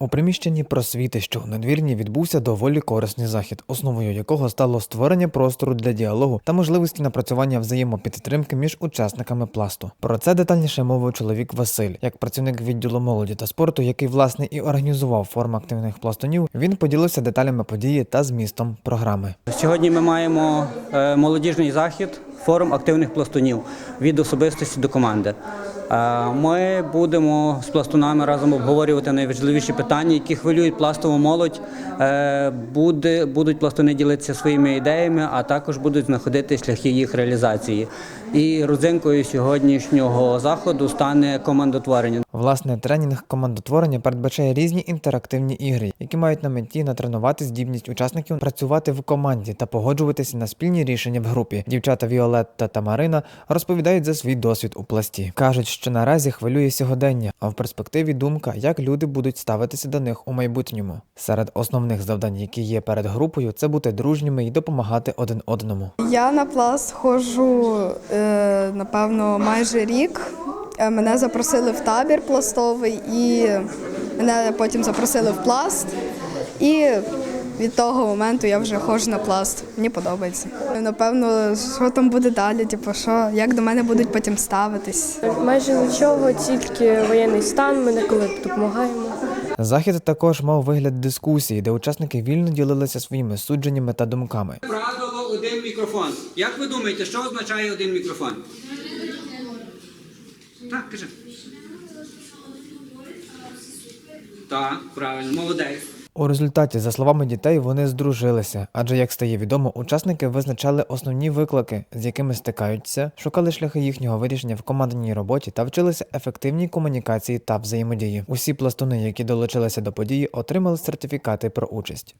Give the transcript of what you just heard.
У приміщенні просвіти, що у надвірні відбувся доволі корисний захід, основою якого стало створення простору для діалогу та можливості напрацювання взаємопідтримки між учасниками пласту. Про це детальніше мовив чоловік Василь, як працівник відділу молоді та спорту, який власне і організував форум активних пластунів. Він поділився деталями події та змістом програми. Сьогодні ми маємо е, молодіжний захід, форум активних пластунів від особистості до команди. Е, Ми будемо з пластунами разом обговорювати найважливіші питання, які хвилюють пластову молодь. Е, Буде, будуть пластуни ділитися своїми ідеями, а також будуть знаходити шляхи їх реалізації. І родзинкою сьогоднішнього заходу стане командотворення. Власне, тренінг командотворення передбачає різні інтерактивні ігри, які мають на меті натренувати здібність учасників працювати в команді та погоджуватися на спільні рішення в групі. Дівчата Віолетта та Марина розповідають за свій досвід у пласті. кажуть, що наразі хвилює сьогодення, а в перспективі думка, як люди будуть ставитися до них у майбутньому. Серед основних завдань, які є перед групою, це бути дружніми і допомагати один одному. Я на пласт ходжу, е, напевно, майже рік. Е, Мене запросили в табір пластовий і мене потім запросили в пласт. І від того моменту я вже ходжу на пласт. Мені подобається. Напевно, що там буде далі, типу, що, як до мене будуть потім ставитись. Майже нічого, тільки воєнний стан. Ми деколи допомагаємо. Захід також мав вигляд дискусії, де учасники вільно ділилися своїми судженнями та думками. Правило один мікрофон. Як ви думаєте, що означає один мікрофон? Так, кажи. Так, правильно, молодець. У результаті, за словами дітей, вони здружилися, адже, як стає відомо, учасники визначали основні виклики, з якими стикаються, шукали шляхи їхнього вирішення в командній роботі та вчилися ефективній комунікації та взаємодії. Усі пластуни, які долучилися до події, отримали сертифікати про участь.